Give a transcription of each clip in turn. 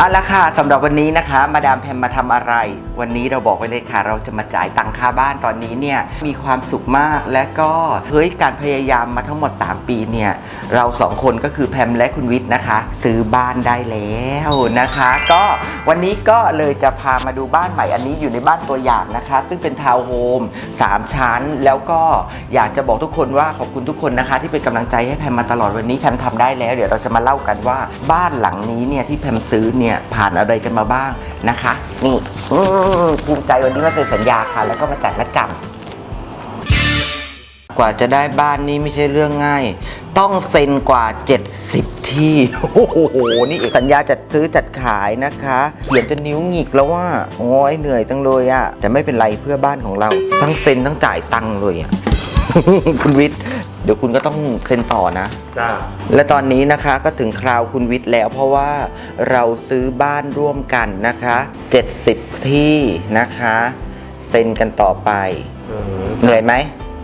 เอาละค่ะสำหรับวันนี้นะคะ มาดามแพมมาทำอะไร วันนี้เราบอกไว้เลยค่ะ เราจะมาจ่ายตังค่าบ้านตอนนี้เนี่ยมีความสุขมากและก็เฮ้ยการพยายามมาทั้งหมด 3 ปีเนี่ยเราสองคนก็คือแพมและคุณวิทย์นะคะ ซื้อบ้านได้แล้วนะคะ ก็วันนี้ก็เลยจะพามาดูบ้านใหม่อันนี้อยู่ในบ้านตัวอย่างนะคะ ซึ่งเป็นทาวน์โฮม3 ชั้น แล้วก็อยากจะบอกทุกคนว่าขอบคุณทุกคนนะคะ ที่เป็นกำลังใจให้แพมมาตลอดวันนี้แพมทำได้แล้ว เดี๋ยวเราจะมาเล่ากันว่าบ้านหลังนี้เนี่ยที่แพมซื้อเนี่ยผ่านอะไรกันมาบ้างนะคะนี่ภูมิใจวันนี้มาเซ็นสัญญาค่ะ แล้วก็มาจ่ายมัดจำกว่าจะได้บ้านนี้ไม่ใช่เรื่องง่าย ต้องเซ็นกว่า 70 ที่ โอ้โห นี่สัญญาจัดซื้อจัดขายนะคะ เขียนจนนิ้วหงิกแล้วว่า โอ้ยเหนื่อยจังเลยอะแต่ไม่เป็นไรเพื่อบ้านของเรา ทั้งเซ็นทั้งจ่ายตังค์เลยอะคุณวิทย์ ดี๋ยวคุณก็ต้องเซ็นต่อนะ จ้า และตอนนี้นะคะก็ถึงคราวคุณวิทย์แล้ว เพราะว่าเราซื้อบ้านร่วมกันนะคะ 70 ที่นะคะ เซ็นกันต่อไปเหนื่อยไหม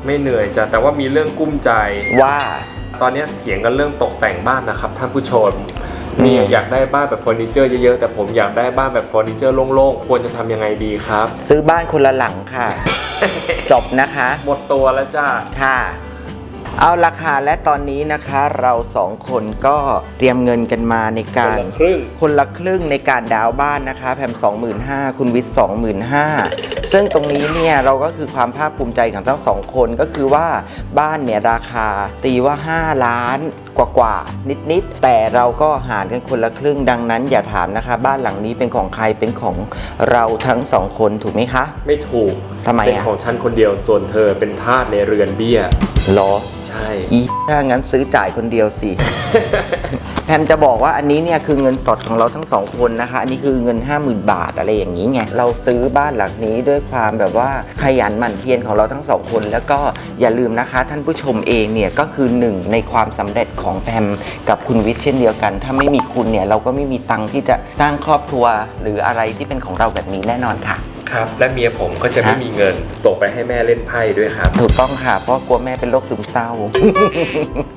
ไม่เหนื่อยจ้ะแต่ว่ามีเรื่องกุ้มใจ ว่า ตอนนี้เถียงกันเรื่องตกแต่งบ้านนะครับท่านผู้ชมอืมมีอยากได้บ้านแบบเฟอร์นิเจอร์เยอะๆแต่ผมอยากได้บ้านแบบเฟอร์นิเจอร์โล่งๆควรจะทำยังไงดีครับ ซื้อบ้านคนละหลังค่ะ จบนะคะ หมดตัวแล้วจ้าค่ะ เอาราคาและตอนนี้นะคะเราสองคนก็เตรียมเงินกันมาในคการนละครึ่ง คนละครึ่งในการดาวน์บ้านนะคะ แพม25,000 คุณวิทย์25,000 ซึ่งตรงนี้เนี่ยเราก็คือความภาคภูมิใจของทั้งสองคนก็คือว่าบ้านเนี่ยราคาตีว่า 5 ล้านกว่ากว่าๆนิดๆแต่เราก็หารกันคนละครึ่งดังนั้น อย่าถามนะคะ บ้านหลังนี้เป็นของใครเป็นของเราทั้งสองคนถูกไหมคะไม่ถูกทำไมเป็นอะของฉันคนเดียวส่วนเธอเป็นทาสในเรือนเบี้ยหรอ ใช่ อีถ้างั้นซื้อจ่ายคนเดียวสิ แพมจะบอกว่าอันนี้เนี่ยคือเงินสดของเราทั้งสองคนนะคะ อันนี้คือเงิน 50,000 บาทอะไรอย่างนี้ไง เราซื้อบ้านหลังนี้ด้วยความแบบว่าขยันหมั่นเพียรของเราทั้งสองคน แล้วก็อย่าลืมนะคะท่านผู้ชมเองเนี่ยก็คือหนึ่งในความสำเร็จของแพมกับคุณวิทย์เช่นเดียวกัน ถ้าไม่มีคุณเนี่ยเราก็ไม่มีตังค์ที่จะสร้างครอบครัวหรืออะไรที่เป็นของเราแบบนี้แน่นอนค่ะ ครับ และเมียผมก็จะไม่ฮะมีเงิน ส่งไปให้แม่เล่นไพ่ด้วยครับ ถูกต้องค่ะ เพราะกลัวแม่เป็นโรคซึมเศร้า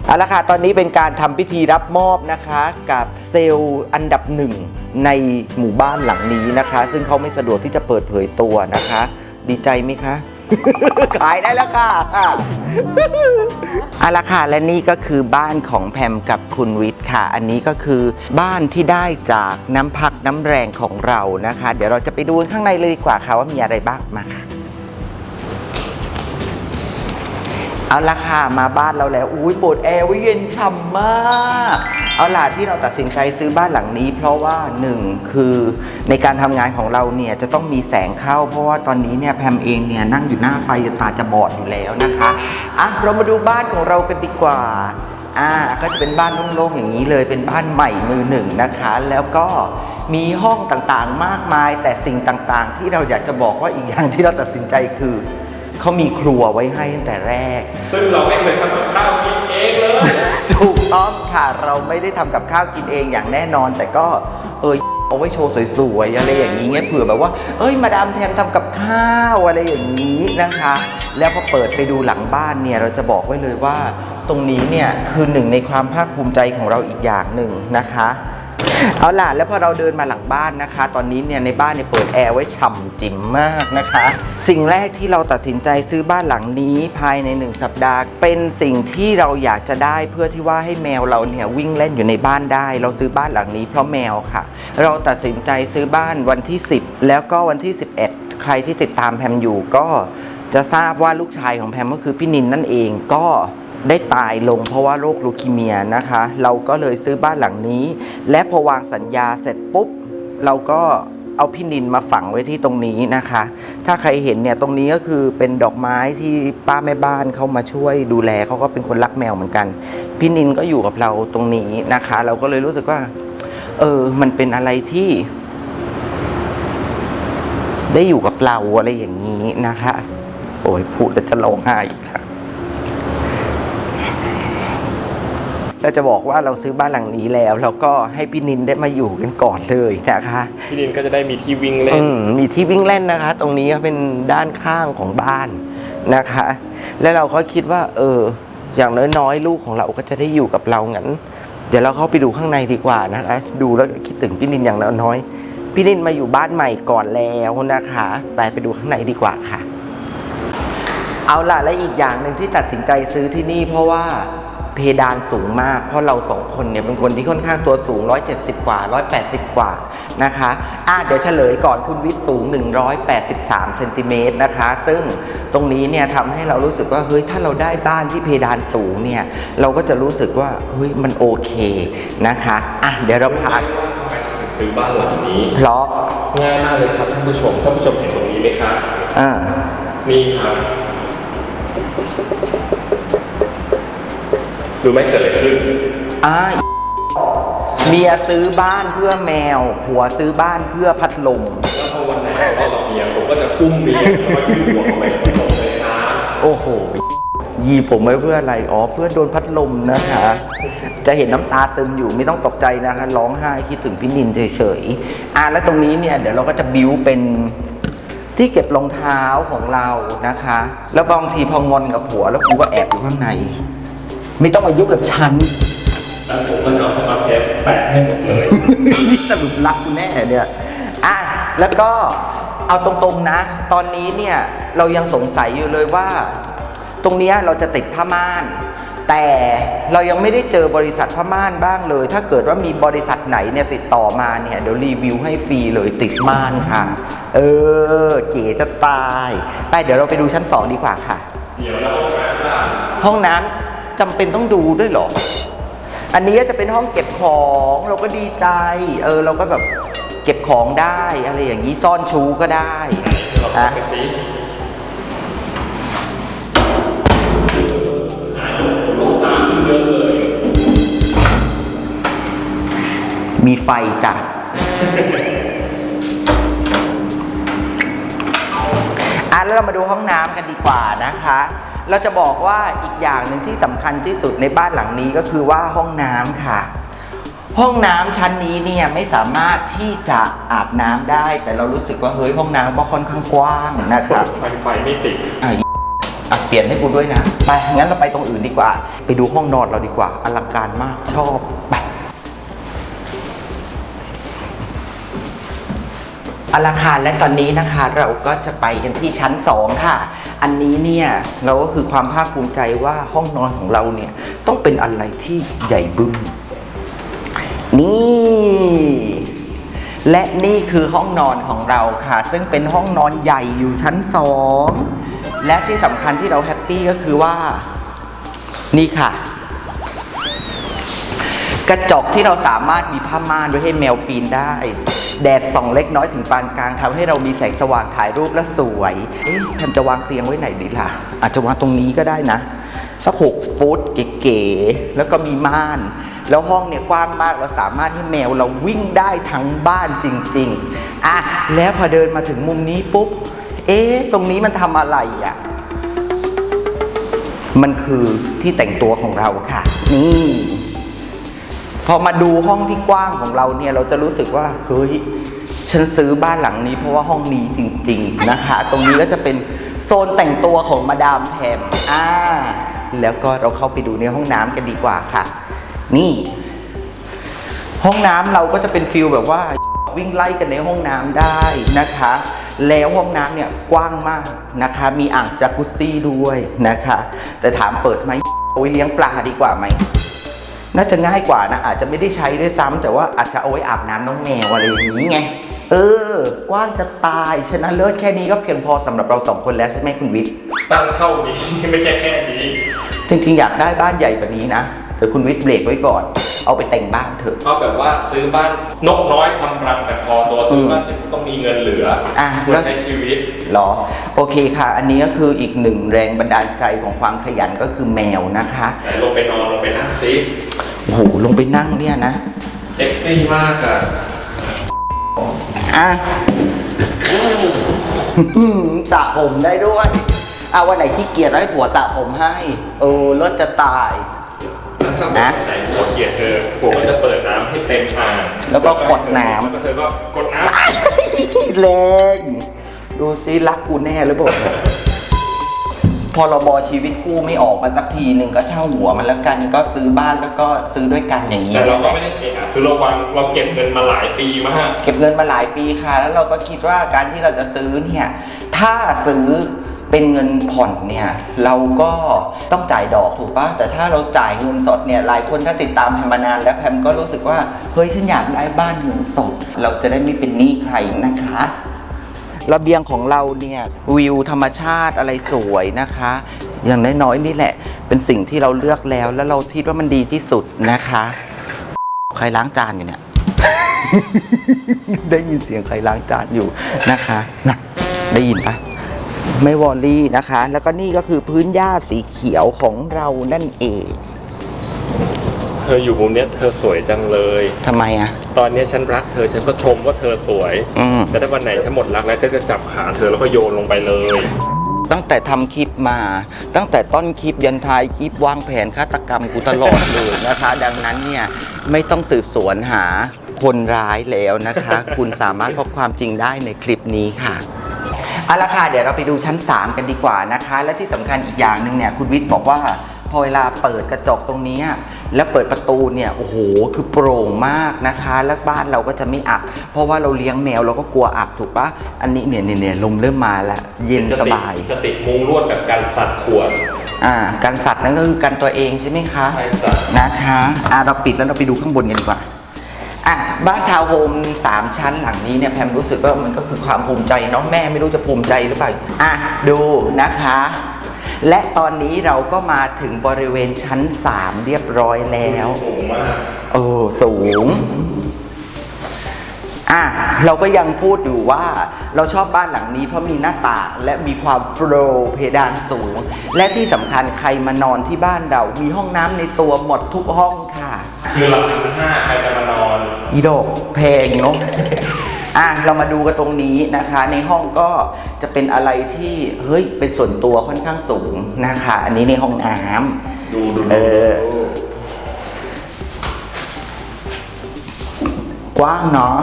เอาละค่ะ ตอนนี้เป็นการทำพิธีรับมอบนะคะ กับเซลล์อันดับหนึ่งในหมู่บ้านหลังนี้นะคะ ซึ่งเขาไม่สะดวกที่จะเปิดเผยตัวนะคะ ดีใจไหมคะ ขายได้แล้วค่ะเอาละค่ะและนี่ก็คือบ้านของแพมกับคุณวิทย์ค่ะ อันนี้ก็คือบ้านที่ได้จากน้ำพักน้ำแรงของเรานะคะ เดี๋ยวเราจะไปดูข้างในเลยดีกว่าค่ะว่ามีอะไรบ้างมาค่ะ เอาละค่ะมาบ้านเราแล้วอุ้ยปิดแอร์ไว้เย็นฉ่ำมากเอาล่ะที่เราตัดสินใจซื้อบ้านหลังนี้ เพราะว่าหนึ่งคือในการทำงานของเราเนี่ยจะต้องมีแสงเข้า เพราะว่าตอนนี้เนี่ยแพมเองเนี่ยนั่งอยู่หน้าไฟตาจะบอดอยู่แล้วนะคะอะเรามาดูบ้านของเรากันดีกว่าอ่าก็จะเป็นบ้านโล่งๆอย่างนี้เลยเป็นบ้านใหม่มือหนึ่งนะคะ แล้วก็มีห้องต่างๆมากมาย แต่สิ่งต่างๆ ที่เราอยากจะบอกว่าอีกอย่างที่เราตัดสินใจคือ เขามีครัวไว้ให้ตั้งแต่แรก ซึ่งเราไม่เคยทำกับข้าวกินเองเลยถูกต้องค่ะเราไม่ได้ทำกับข้าวกินเองอย่างแน่นอน แต่ก็เออเอาไว้โชว์สวยๆอะไรอย่างนี้ไงเผื่อแบบว่า เอ้ยมาดามแพมทำกับข้าวอะไรอย่างนี้นะคะ แล้วพอเปิดไปดูหลังบ้านเนี่ยเราจะบอกไว้เลยว่า ตรงนี้เนี่ยคือหนึ่งในความภาคภูมิใจของเราอีกอย่างหนึ่งนะคะ เอาล่ะแล้วพอเราเดินมาหลังบ้านนะคะ ตอนนี้เนี่ยในบ้านเนี่ยเปิดแอร์ไว้ฉ่ำจิ๋มมากนะคะ สิ่งแรกที่เราตัดสินใจซื้อบ้านหลังนี้ภายในหนึ่งสัปดาห์ เป็นสิ่งที่เราอยากจะได้เพื่อที่ว่าให้แมวเราเนี่ยวิ่งเล่นอยู่ในบ้านได้ เราซื้อบ้านหลังนี้เพราะแมวค่ะ เราตัดสินใจซื้อบ้านวันที่ 10 แล้วก็วันที่ 11 ใครที่ติดตามแพมอยู่ก็จะทราบว่าลูกชายของแพมก็คือพี่นินนั่นเองก็ ได้ตายลงเพราะว่าโรคลูคีเมียนะคะ เราก็เลยซื้อบ้านหลังนี้ และพอวางสัญญาเสร็จปุ๊บ เราก็เอาพี่นินมาฝังไว้ที่ตรงนี้นะคะ ถ้าใครเห็นเนี่ยตรงนี้ก็คือเป็นดอกไม้ที่ป้าแม่บ้านเขามาช่วยดูแลเขาก็เป็นคนรักแมวเหมือนกัน พี่นินก็อยู่กับเราตรงนี้นะคะ เราก็เลยรู้สึกว่า เออ มันเป็นอะไรที่ ได้อยู่กับเราอะไรอย่างนี้นะคะ โอ้ยพูดแล้วจะร้องไห้อีกแล้ว เราจะบอกว่าเราซื้อบ้านหลังนี้แล้ว แล้วก็ให้พี่นินได้มาอยู่กันก่อนเลยนะคะพี่นินก็จะได้มีที่วิ่งเล่อืนมมีที่วิ่งเล่นนะคะ ตรงนี้เป็นด้านข้างของบ้านนะคะ แล้วเราก็คิดว่า เออ อย่างน้อยๆ ลูกของเราก็จะได้อยู่กับเรางั้น เดี๋ยวเราเข้าไปดูข้างในดีกว่านะคะ ดูแล้วคิดถึงพี่นินอย่างน้อยๆพี่นินมาอยู่บ้านใหม่ก่อนแล้วนะคะ ไปไปดูข้างในดีกว่าค่ะ เอาล่ะและอีกอย่างหนึ่งที่ตัดสินใจซื้อที่นี่เพราะว่า เพดานสูงมาก เพราะเราสองคนเนี่ยเป็นคนที่ค่อนข้างตัวสูง 170 กว่า 180 กว่านะคะอะเดี๋ยวเฉลยก่อนคุณวิทย์สูง 183 เซนติเมตรนะคะ ซึ่งตรงนี้เนี่ยทำให้เรารู้สึกว่าเฮ้ยถ้าเราได้บ้านที่เพดานสูงเนี่ยเราก็จะรู้สึกว่าเฮ้ยมันโอเคนะคะอะเดี๋ยวเราพาทำไมฉันถึงซื้อบ้านหลังนี้เพราะง่ายมากเลยครับท่านผู้ชมท่านผู้ชมเห็นตรงนี้ไหมครับอ่านี่ครับ รู้ไหมเกิดอะไรขึ้น อ่าเมียซื้อบ้านเพื่อแมว ผัวซื้อบ้านเพื่อพัดลม แล้วพอวันไหนทะเลาะกับเมียผมก็จะอุ้มเมียแล้วก็ยืดหัวเข้าไปในพัดลมเลยครับโอ้โห ยีผมไว้เพื่ออะไร อ๋อ เพื่อโดนพัดลมนะคะ จะเห็นน้ำตาซึมอยู่ไม่ต้องตกใจนะคะ ร้องไห้คิดถึงพี่นินเฉยๆ อะแล้วตรงนี้เนี่ยเดี๋ยวเราก็จะบิวเป็นที่เก็บรองเท้าของเรานะคะ แล้วบางทีพองอนกับผัวแล้วกูก็แอบอยู่ข้างใน ไม่ต้องมายุ่งกับฉัน แล้วผมก็จะเอาสมาร์ทเทปแปะให้หมดเลย นี่สรุปรักกูแน่เนี่ยอะแล้วก็เอาตรงๆนะ ตอนนี้เนี่ยเรายังสงสัยอยู่เลยว่า ตรงเนี้ยเราจะติดผ้าม่าน แต่เรายังไม่ได้เจอบริษัทผ้าม่านบ้างเลย ถ้าเกิดว่ามีบริษัทไหนเนี่ยติดต่อมาเนี่ยเดี๋ยวรีวิวให้ฟรีเลยติดม่านค่ะ เออ เก๋จะตาย ไปเดี๋ยวเราไปดูชั้นสองดีกว่าค่ะ เดี๋ยวแล้วห้องน้ำล่ะห้องน้ำ จำเป็นต้องดูด้วยเหรอ อันนี้จะเป็นห้องเก็บของเราก็ดีใจ เออเราก็แบบเก็บของได้อะไรอย่างนี้ซ่อนชูก็ได้เราอะไปสิมีไฟจ้ะอะแล้วเรามาดูห้องน้ำกันดีกว่านะคะ เราจะบอกว่าอีกอย่างหนึ่งที่สำคัญที่สุดในบ้านหลังนี้ก็คือว่าห้องน้ำค่ะ ห้องน้ำชั้นนี้เนี่ยไม่สามารถที่จะอาบน้ำได้ แต่เรารู้สึกว่าเฮ้ยห้องน้ำก็ค่อนข้างกว้างนะครับไฟไฟไม่ติดอะอะเปลี่ยนให้กูด้วยนะไปงั้นเราไปตรงอื่นดีกว่า ไปดูห้องนอนเราดีกว่าอลังการมากชอบไปอลังการและตอนนี้นะคะเราก็จะไปกันที่ชั้น 2 ค่ะ อันนี้เนี่ยเราก็คือความภาคภูมิใจว่าห้องนอนของเราเนี่ยต้องเป็นอะไรที่ใหญ่บึ้มนี่ และนี่คือห้องนอนของเราค่ะ ซึ่งเป็นห้องนอนใหญ่อยู่ชั้นสองและที่สำคัญที่เราแฮปปี้ก็คือว่า นี่ค่ะ กระจกที่เราสามารถมีผ้าม่านไว้ให้แมวปีนได้ แดดส่องเล็กน้อยถึงปานกลางทำให้เรามีแสงสว่างถ่ายรูปและสวยเอ๊ะทำจะวางเตียงไว้ไหนดีล่ะ อาจจะวางตรงนี้ก็ได้นะสักหกฟุตเก๋ๆแล้วก็มีม่าน แล้วห้องเนี่ยกว้างมากเราสามารถให้แมวเราวิ่งได้ทั้งบ้านจริง ๆอะแล้วพอเดินมาถึงมุมนี้ปุ๊บ เอ๊ะ ตรงนี้มันทำอะไรอะ มันคือที่แต่งตัวของเราค่ะ นี่ พอมาดูห้องที่กว้างของเราเนี่ยเราจะรู้สึกว่าเฮ้ยฉันซื้อบ้านหลังนี้เพราะว่าห้องนี้จริง ๆนะคะ ตรงนี้ก็จะเป็นโซนแต่งตัวของมาดามแพมอ่าแล้วก็เราเข้าไปดูในห้องน้ำกันดีกว่าค่ะ นี่ ห้องน้ำเราก็จะเป็นฟิลแบบว่าวิ่งไล่กันในห้องน้ำได้นะคะ แล้วห้องน้ำเนี่ยกว้างมากนะคะ มีอ่างจากุซซี่ด้วยนะคะ แต่ถามเปิดไหมเอาไว้เลี้ยงปลาดีกว่าไหม น่าจะง่ายกว่านะ อาจจะไม่ได้ใช้ด้วยซ้ำแต่ว่าอาจจะเอาไว้อาบน้ำน้องแมวอะไรอย่างนี้ไง เออ กว้างจะตายชนะเลิศแค่นี้ก็เพียงพอสำหรับเราสองคนแล้วใช่ไหมคุณวิทย์ตั้งเท่านี้ไม่ใช่แค่นี้ จริงๆ อยากได้บ้านใหญ่กว่านี้นะแต่คุณวิทย์เบรกไว้ก่อน เอาไปแต่งบ้านเถอะเอาแบบว่าซื้อบ้านนกน้อยทำรังแต่พอตัวซื้อบ้านเสร็จต้องมีเงินเหลืออะเพื่อใช้ชีวิตหรอ โอเคค่ะ อันนี้ก็คืออีกหนึ่งแรงบันดาลใจของความขยันก็คือแมวนะคะไหนลงไปนอนลงไปนั่งซิ โอ้โหลงไปนั่งเนี่ยนะเซ็กซี่มากอะอะสระผมได้ด้วยเอาวันไหนขี้เกียจให้ผัวสระผมให้เออรถจะตาย แล้วถ้านะไหนหัวเกลียดเธอผมก็จะเปิดน้ำให้เต็มอ่างแล้วก็กดน้ำ แล้วก็เธอก็กดน้ำ แรง ดูซิรักกูแน่หรือเปล่า พรบชีวิตคู่ไม่ออกมาสักทีหนึ่งก็ช่างหัวมันแล้วกันก็ซื้อบ้านแล้วก็ซื้อด้วยกันอย่างนี้แต่เราเนี่ยแหก็ละไม่ได้เอะอะซื้อระวังเราเก็บเงินมาหลายปีมากเก็บเงินมาหลายปีค่ะ แล้วเราก็คิดว่าการที่เราจะซื้อเนี่ยถ้าซื้อเป็นเงินผ่อนเนี่ยเราก็ต้องจ่ายดอกถูกปะแต่ถ้าเราจ่ายเงินสดเนี่ยหลายคนถ้าติดตามแพมมานานแล้วแพมก็รู้สึกว่าเฮ้ยฉันอยากได้บ้านเงินสด เราจะได้ไม่เป็นหนี้ใครนะคะ ระเบียงของเราเนี่ยวิวธรรมชาติอะไรสวยนะคะ อย่างน้อยๆนี่แหละ เป็นสิ่งที่เราเลือกแล้ว แล้วเราคิดว่ามันดีที่สุดนะคะ ใครล้างจานอยู่เนี่ย ได้ยินเสียงใครล้างจานอยู่นะคะนะได้ยินปะไม่วอลลี่นะคะ แล้วก็นี่ก็คือพื้นหญ้าสีเขียวของเรานั่นเอง เธออยู่มุมเนี้ยเธอสวยจังเลย ทำไมอะตอนเนี้ยฉันรักเธอฉันก็ชมว่าเธอสวย อืม แต่ถ้าวันไหนฉันหมดรักแล้วฉันจะจับขาเธอแล้วก็โยนลงไปเลย ตั้งแต่ทำคลิปมา ตั้งแต่ต้นคลิปยันท้ายคลิปวางแผนฆาตกรรมกูตลอดเลยนะคะ ดังนั้นเนี่ยไม่ต้องสืบสวนหาคนร้ายแล้วนะคะ คุณสามารถพบความจริงได้ในคลิปนี้ค่ะเอาละค่ะเดี๋ยวเราไปดูชั้น 3 กันดีกว่านะคะ และที่สำคัญอีกอย่างหนึ่งเนี่ยคุณวิทย์บอกว่าพอเวลาเปิดกระจกตรงนี้ แล้วเปิดประตูเนี่ยโอ้โหคือโปร่งมากนะคะ แล้วบ้านเราก็จะไม่อับ เพราะว่าเราเลี้ยงแมวเราก็กลัวอับถูกปะอันนี้เนี่ยเนี่ยเนี่ยลมเริ่มมาแล้วเย็นสบายจะติดมุงลวดแบบกันสัตว์ขวดอ่าการสัตว์นั่นก็คือกันตัวเองใช่ไหมคะใช่จ้ะนะคะอ่าเราปิดแล้วเราไปดูข้างบนกันดีกว่าอะบ้านทาวน์โฮมสามชั้นหลังนี้เนี่ยแพมรู้สึกว่ามันก็คือความภูมิใจเนาะแม่ไม่รู้จะภูมิใจหรือเปล่าอะดูนะคะ และตอนนี้เราก็มาถึงบริเวณชั้น 3 เรียบร้อยแล้วสูงมากโอ้สูงอะเราก็ยังพูดอยู่ว่าเราชอบบ้านหลังนี้เพราะมีหน้าต่างและมีความโฟลว์เพดานสูง และที่สำคัญใครมานอนที่บ้านเรา มีห้องน้ำในตัวหมดทุกห้องค่ะ คือหลักพันห้าใครจะมานอน อีโดกเพลงเนาะ อะเรามาดูกันตรงนี้นะคะ ในห้องก็จะเป็นอะไรที่เฮ้ยเป็นส่วนตัวค่อนข้างสูงนะคะ อันนี้ในห้องน้ำดูดูเออกว้างเนาะ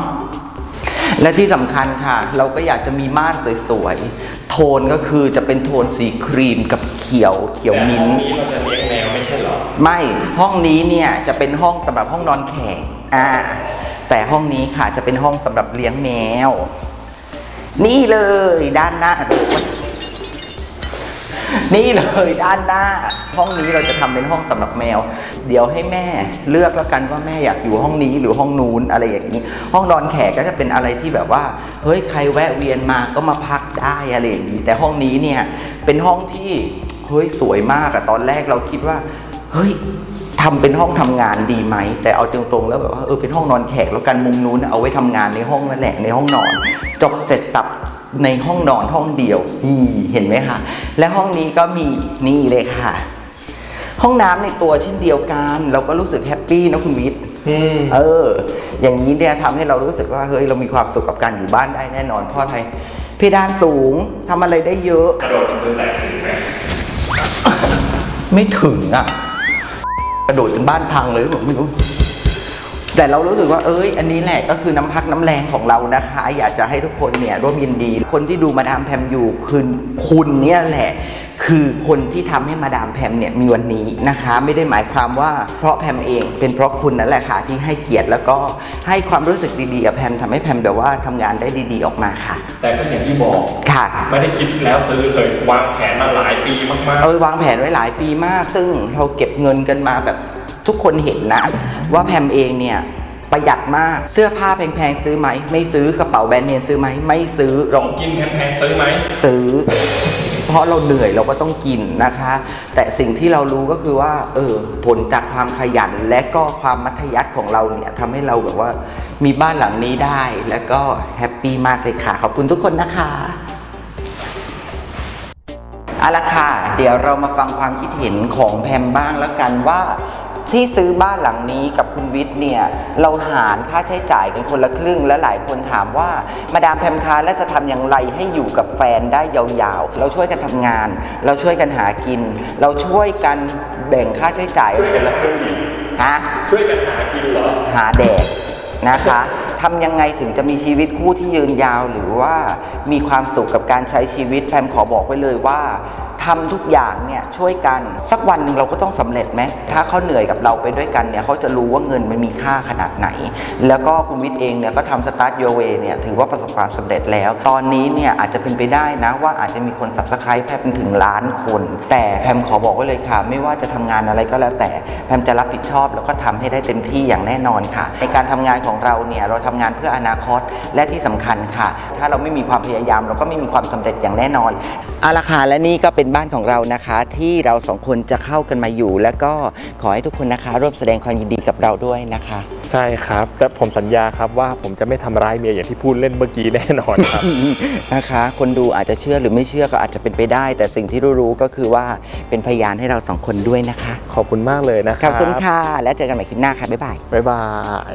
และที่สำคัญค่ะ เราก็อยากจะมีม่านสวยๆ โทนก็คือจะเป็นโทนสีครีมกับเขียวเขียวมิ้นท์นี้เราจะเลี้ยงแมวไม่ใช่เหรอ ไม่ห้องนี้เนี่ยจะเป็นห้องสำหรับห้องนอนแขกอ่า แต่ห้องนี้ค่ะจะเป็นห้องสำหรับเลี้ยงแมว นี่เลยด้านหน้า นี่เลยด้านหน้า ห้องนี้เราจะทำเป็นห้องสำหรับแมว เดี๋ยวให้แม่เลือกแล้วกันว่าแม่อยากอยู่ห้องนี้หรือห้องนู้นอะไรอย่างนี้ ห้องนอนแขกก็จะเป็นอะไรที่แบบว่าเฮ้ยใครแวะเวียนมาก็มาพักได้อะไรอย่างนี้แต่ห้องนี้เนี่ยเป็นห้องที่เฮ้ยสวยมากอะตอนแรกเราคิดว่าเฮ้ย ทำเป็นห้องทำงานดีไหม แต่เอาตรงๆแล้วแบบว่าเออเป็นห้องนอนแขกแล้วกันมุมนู้นเอาไว้ทำงานในห้องนั่นแหละในห้องนอน จบเสร็จสับในห้องนอนห้องเดียวนี่เห็นไหมคะ และห้องนี้ก็มีนี่เลยค่ะ ห้องน้ำในตัวเช่นเดียวกัน เราก็รู้สึกแฮปปี้นะคุณวิทย์อืมเออ อย่างนี้เนี่ยทำให้เรารู้สึกว่าเฮ้ยเรามีความสุขกับการอยู่บ้านได้แน่นอนเพราะอะไรเพดานสูงทำอะไรได้เยอะกระโดดมันจะแตกถึงไหมไม่ถึงอะก ระโดดจนบ้านพังเลยผมไม่รู้ แต่เรารู้สึกว่าเอ้ย อันนี้แหละก็คือน้ำพักน้ำแรงของเรานะคะ อยากจะให้ทุกคนเนี่ยร่วมยินดี คนที่ดูมาดามแพมอยู่คือคุณเนี่ยแหละ คือคนที่ทำให้มาดามแพมเนี่ยมีวันนี้นะคะ ไม่ได้หมายความว่าเพราะแพมเอง เป็นเพราะคุณนั่นแหละค่ะที่ให้เกียรติแล้วก็ให้ความรู้สึกดีๆกับแพมทำให้แพมแบบว่าทำงานได้ดีๆออกมาค่ะ แต่ก็อย่างที่บอกค่ะไม่ได้คิดแล้วซื้อเลยวางแผนมาหลายปีมากเออวางแผนไว้หลายปีมาก ซึ่งเราเก็บเงินกันมาแบบทุกคนเห็นนะ ว่าแพมเองเนี่ยประหยัดมากเสื้อผ้าแพงๆซื้อไหมไม่ซื้อกระเป๋าแบรนด์เนมซื้อไหมไม่ซื้อๆรขอองงกินแพงๆซื้อไหมซื้อ เพราะเราเหนื่อยเราก็ต้องกินนะคะ แต่สิ่งที่เรารู้ก็คือว่าเออผลจากความขยันและก็ความมัธยัสถ์ของเราเนี่ยทำให้เราแบบว่ามีบ้านหลังนี้ได้ แล้วก็แฮปปี้มากเลยค่ะ ขอบคุณทุกคนนะคะเอาละค่ะ เดี๋ยวเรามาฟังความคิดเห็นของแพมบ้างแล้วกันว่า ที่ซื้อบ้านหลังนี้กับคุณวิทย์เนี่ยเราหารค่าใช้จ่ายกันคนละครึ่ง และหลายคนถามว่ามาดามแพมคะแล้วจะทำอย่างไรให้อยู่กับแฟนได้ยาวๆ เราช่วยกันทำงาน เราช่วยกันหากิน เราช่วยกันแบ่งค่าใช้จ่ายคนละครึ่งฮะช่วยกันหากินเหรอหาแดกนะคะทำยังไงถึงจะมีชีวิตคู่ที่ยืนยาวหรือว่ามีความสุขกับการใช้ชีวิตแพมขอบอกไว้เลยว่า ทำทุกอย่างเนี่ยช่วยกันสักวันหนึ่งเราก็ต้องสำเร็จไหมถ้าเขาเหนื่อยกับเราไปด้วยกันเนี่ยเขาจะรู้ว่าเงินมันมีค่าขนาดไหน แล้วก็คุณวิทย์เองเนี่ยก็ทำสตาร์ทโยเวเนี่ยถือว่าประสบความสำเร็จแล้ว ตอนนี้เนี่ยอาจจะเป็นไปได้นะว่าอาจจะมีคน subscribe แพมถึงล้านคน แต่แพมขอบอกไว้เลยค่ะ ไม่ว่าจะทำงานอะไรก็แล้วแต่แพมจะรับผิดชอบแล้วก็ทำให้ได้เต็มที่อย่างแน่นอนค่ะ ในการทำงานของเราเนี่ยเราทำงานเพื่ออนาคตและที่สำคัญค่ะ ถ้าเราไม่มีความพยายาม เราก็ไม่มีความสำเร็จอย่างแน่นอนอาละค่ะและนี่ก็เป็นบ้านของเรานะคะ ที่เราสองคนจะเข้ากันมาอยู่ แล้วก็ขอให้ทุกคนนะคะร่วมแสดงความยินดีกับเราด้วยนะคะ ใช่ครับ แต่ผมสัญญาครับว่าผมจะไม่ทำร้ายเมียอย่างที่พูดเล่นเมื่อกี้แน่นอนครับ นะคะ คนดูอาจจะเชื่อหรือไม่เชื่อก็อาจจะเป็นไปได้ แต่สิ่งที่รู้ๆก็คือว่าเป็นพยานให้เราสองคนด้วยนะคะขอบคุณมากเลยนะคขรัอบคุณค่ะ แล้วเจอกันใหม่คลิปหน้าค่ะบ๊ายบาย บ๊ายบาย